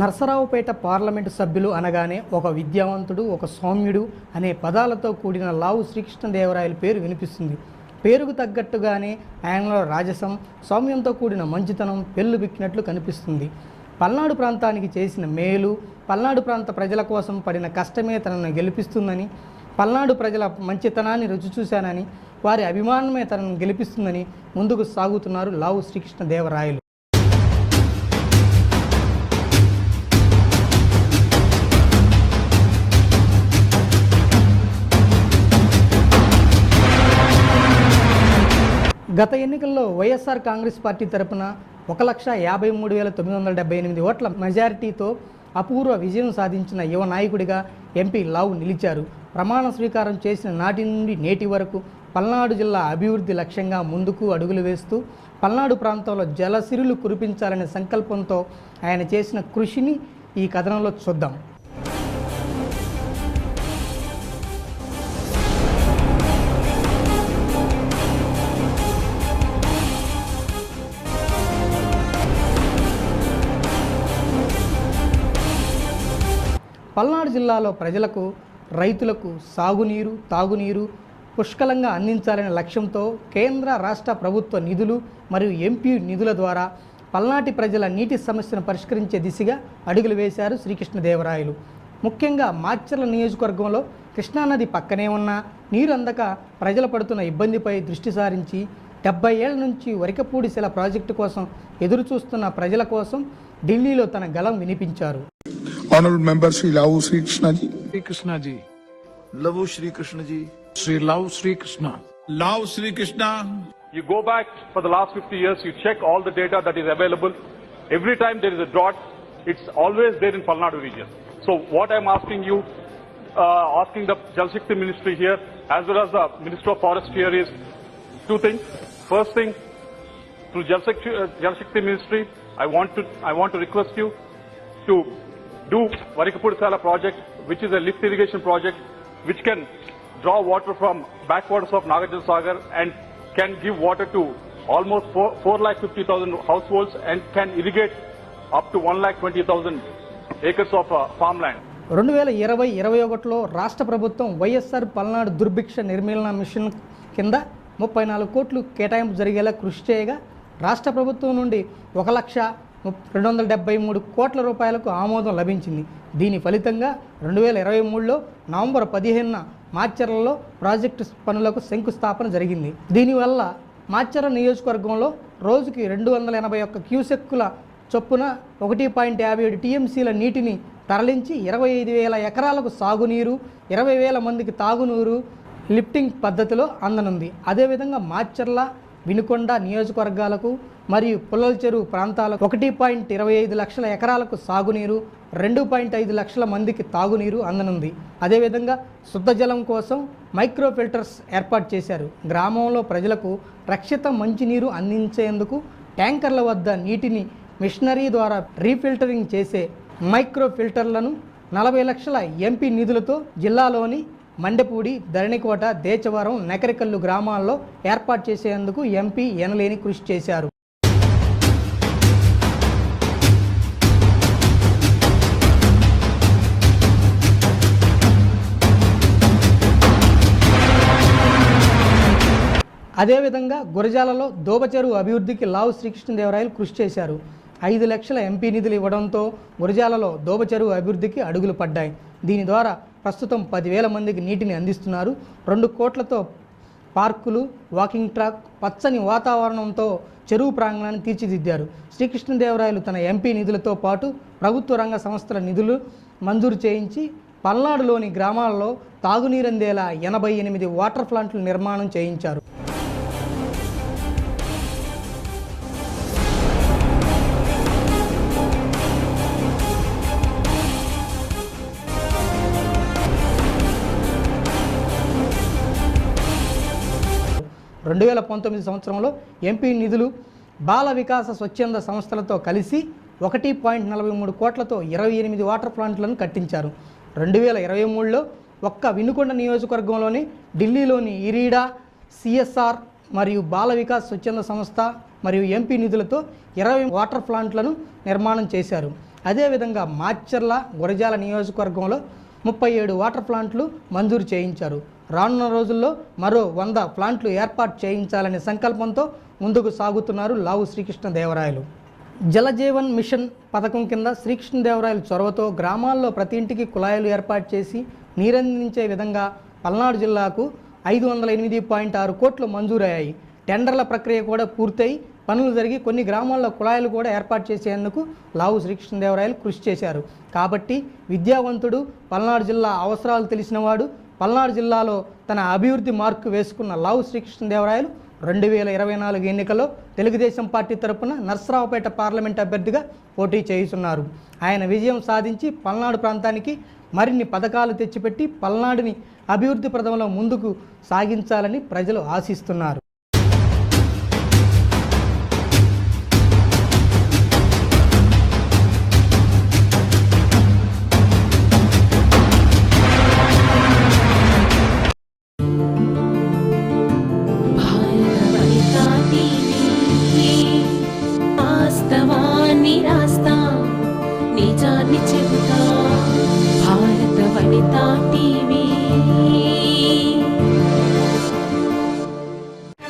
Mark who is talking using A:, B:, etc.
A: Narasaraopet parliament సభ్యులు అనగానే ఒక విద్యావంతుడు ఒక సౌమ్యుడు అనే పదాలతో కూడిన లావు శ్రీకృష్ణదేవరాయల పేరు వినిపిస్తుంది. పేరుకు తగ్గట్టుగానే ఆయనలో రాజసం సౌమ్యంతో కూడిన మంచితనం పెళ్ళు బిక్కినట్లు కనిపిస్తుంది. పల్నాడు ప్రాంతానికి చేసిన మేలు పల్నాడు ప్రాంత ప్రజల కోసం పడిన కష్టమే తనను గెలిపిస్తుందని పల్నాడు ప్రజల మంచితనాన్ని రుచి చూశానని వారి అభిమానమే తనను గెలిపిస్తుందని ముందుకు సాగుతున్నారు లావు శ్రీకృష్ణదేవరాయలు. గత ఎన్నికల్లో వైఎస్ఆర్ కాంగ్రెస్ పార్టీ తరపున ఒక లక్ష యాభై మూడు వేల తొమ్మిది వందల డెబ్బై ఎనిమిది ఓట్ల మెజారిటీతో అపూర్వ విజయం సాధించిన యువ నాయకుడిగా ఎంపీ లావు నిలిచారు. ప్రమాణ స్వీకారం చేసిన నాటి నుండి నేటి వరకు పల్నాడు జిల్లా అభివృద్ధి లక్ష్యంగా ముందుకు అడుగులు వేస్తూ పల్నాడు ప్రాంతంలో జలసిరులు కురిపించాలనే సంకల్పంతో ఆయన చేసిన కృషిని ఈ కథనంలో చూద్దాం. పల్నాడు జిల్లాలో ప్రజలకు రైతులకు సాగునీరు తాగునీరు పుష్కలంగా అందించాలనే లక్ష్యంతో కేంద్ర రాష్ట్ర ప్రభుత్వ నిధులు మరియు ఎంపీ నిధుల ద్వారా పల్నాటి ప్రజల నీటి సమస్యను పరిష్కరించే దిశగా అడుగులు వేశారు శ్రీకృష్ణదేవరాయలు. ముఖ్యంగా మాచర్ల నియోజకవర్గంలో కృష్ణానది పక్కనే ఉన్న నీరు అందక ప్రజలు పడుతున్న ఇబ్బందిపై దృష్టి సారించి డెబ్బై ఏళ్ళ నుంచి వరికపూడిశిల ప్రాజెక్టు కోసం ఎదురుచూస్తున్న ప్రజల కోసం ఢిల్లీలో తన గలం వినిపించారు.
B: Honourable Member Sri Lau Sri Krishna Ji.
C: Sri Krishna Ji.
D: Lavu Sri Krishna Ji.
C: Sri Lau Sri Krishna.
B: Lau Sri Krishna.
E: You go back for the last 50 years, you check all the data that is available. Every time there is a drought, it's always there in Palnadu region. So what I'm asking you, uh, asking the Jal Shakti Ministry here, as well as the Minister of Forest here is two things. First thing, through Jal Shakti, uh, Jal Shakti Ministry, I want to I want to request you to do Varikapudisala project, which is a lift irrigation project, which can draw water from backwaters of Nagarjuna Sagar and can give water to almost 4, 4 lakh 50,000 households and can irrigate up to 1 lakh 20,000 acres of uh, farmland.
A: రెండు వేల ఇరవై ఇరవై ఒకటిలో రాష్ట్ర ప్రభుత్వం వైఎస్ఆర్ పల్నాడు దుర్భిక్ష నిర్మూలన machine కింద ముప్పై నాలుగు కోట్లు కేటాయింపు జరిగేలా కృషి చేయగా రాష్ట్ర ప్రభుత్వం నుండి ఒక లక్ష రెండు వందల డెబ్బై మూడు కోట్ల రూపాయలకు ఆమోదం లభించింది. దీని ఫలితంగా రెండు వేల ఇరవై మూడులో నవంబర్ పదిహేనున మాచర్లలో ప్రాజెక్టు పనులకు శంకుస్థాపన జరిగింది. దీనివల్ల మాచర్ల నియోజకవర్గంలో రోజుకి రెండు వందల ఎనభై ఒక్క క్యూసెక్కుల చొప్పున ఒకటి పాయింట్ యాభై ఏడు టీఎంసీల నీటిని తరలించి ఇరవై ఐదు వేల ఎకరాలకు సాగునీరు ఇరవై వేల మందికి తాగునీరు లిఫ్టింగ్ పద్ధతిలో అందనుంది. అదేవిధంగా మాచర్ల వినుకొండ నియోజకవర్గాలకు మరియు పుల్లల చెరువు ప్రాంతాలకు ఒకటి పాయింట్ ఇరవై ఐదు లక్షల ఎకరాలకు సాగునీరు రెండు పాయింట్ ఐదు లక్షల మందికి తాగునీరు అందనుంది. అదేవిధంగా శుద్ధ జలం కోసం మైక్రో ఫిల్టర్స్ ఏర్పాటు చేశారు. గ్రామంలో ప్రజలకు రక్షిత మంచినీరు అందించేందుకు ట్యాంకర్ల వద్ద నీటిని మిషనరీ ద్వారా రీఫిల్టరింగ్ చేసే మైక్రో ఫిల్టర్లను నలభై లక్షల ఎంపీ నిధులతో జిల్లాలోని మండపూడి ధరణికోట దేచవరం నకరికల్లు గ్రామాల్లో ఏర్పాటు చేసేందుకు ఎంపీ ఎనలేని కృషి చేశారు. అదేవిధంగా గురజాలలో దోబచెరువు అభివృద్ధికి లావు శ్రీకృష్ణదేవరాయలు కృషి చేశారు. ఐదు లక్షల ఎంపీ నిధులు ఇవ్వడంతో గురజాలలో దోబచెరువు అభివృద్ధికి అడుగులు పడ్డాయి. దీని ద్వారా ప్రస్తుతం పదివేల మందికి నీటిని అందిస్తున్నారు. రెండు కోట్లతో పార్కులు వాకింగ్ ట్రాక్ పచ్చని వాతావరణంతో చెరువు ప్రాంగణాన్ని తీర్చిదిద్దారు. శ్రీకృష్ణదేవరాయలు తన ఎంపీ నిధులతో పాటు ప్రభుత్వ రంగ సంస్థల నిధులు మంజూరు చేయించి పల్నాడులోని గ్రామాల్లో తాగునీరందేలా ఎనభై ఎనిమిది వాటర్ ప్లాంట్లు నిర్మాణం చేయించారు. రెండు వేల పంతొమ్మిది సంవత్సరంలో ఎంపీ నిధులు బాల వికాస స్వచ్ఛంద సంస్థలతో కలిసి ఒకటి పాయింట్ నలభై మూడు కోట్లతో ఇరవై ఎనిమిది వాటర్ ప్లాంట్లను కట్టించారు. రెండు వేల ఇరవై మూడులో ఒక్క వినుకొండ నియోజకవర్గంలోని ఢిల్లీలోని ఇరీడా సిఎస్ఆర్ మరియు బాల వికాస్ స్వచ్ఛంద సంస్థ మరియు ఎంపీ నిధులతో ఇరవై వాటర్ ప్లాంట్లను నిర్మాణం చేశారు. అదేవిధంగా మాచర్ల గురజాల నియోజకవర్గంలో ముప్పై ఏడు వాటర్ ప్లాంట్లు మంజూరు చేయించారు. రానున్న రోజుల్లో మరో వంద ప్లాంట్లు ఏర్పాటు చేయించాలనే సంకల్పంతో ముందుకు సాగుతున్నారు లావు శ్రీకృష్ణదేవరాయలు. జలజీవన్ మిషన్ పథకం కింద శ్రీకృష్ణదేవరాయలు చొరవతో గ్రామాల్లో ప్రతి ఇంటికి కుళాయిలు ఏర్పాటు చేసి నీరందించే విధంగా పల్నాడు జిల్లాకు ఐదు వందల ఎనిమిది పాయింట్ ఆరు కోట్లు మంజూరయ్యాయి. టెండర్ల ప్రక్రియ కూడా పూర్తయి పనులు జరిగి కొన్ని గ్రామాల్లో కుళాయిలు కూడా ఏర్పాటు చేసేందుకు లావు శ్రీకృష్ణదేవరాయలు కృషి చేశారు. కాబట్టి విద్యావంతుడు పల్నాడు జిల్లా అవసరాలు తెలిసినవాడు పల్నాడు జిల్లాలో తన అభివృద్ధి మార్కు వేసుకున్న లావు శ్రీకృష్ణదేవరాయలు రెండు వేల ఇరవై నాలుగు ఎన్నికల్లో తెలుగుదేశం పార్టీ తరపున నర్సరావుపేట పార్లమెంట్ అభ్యర్థిగా పోటీ చేయుచున్నారు. ఆయన విజయం సాధించి పల్నాడు ప్రాంతానికి మరిన్ని పథకాలు తెచ్చిపెట్టి పల్నాడుని అభివృద్ధి ప్రథంలో ముందుకు సాగించాలని ప్రజలు ఆశిస్తున్నారు.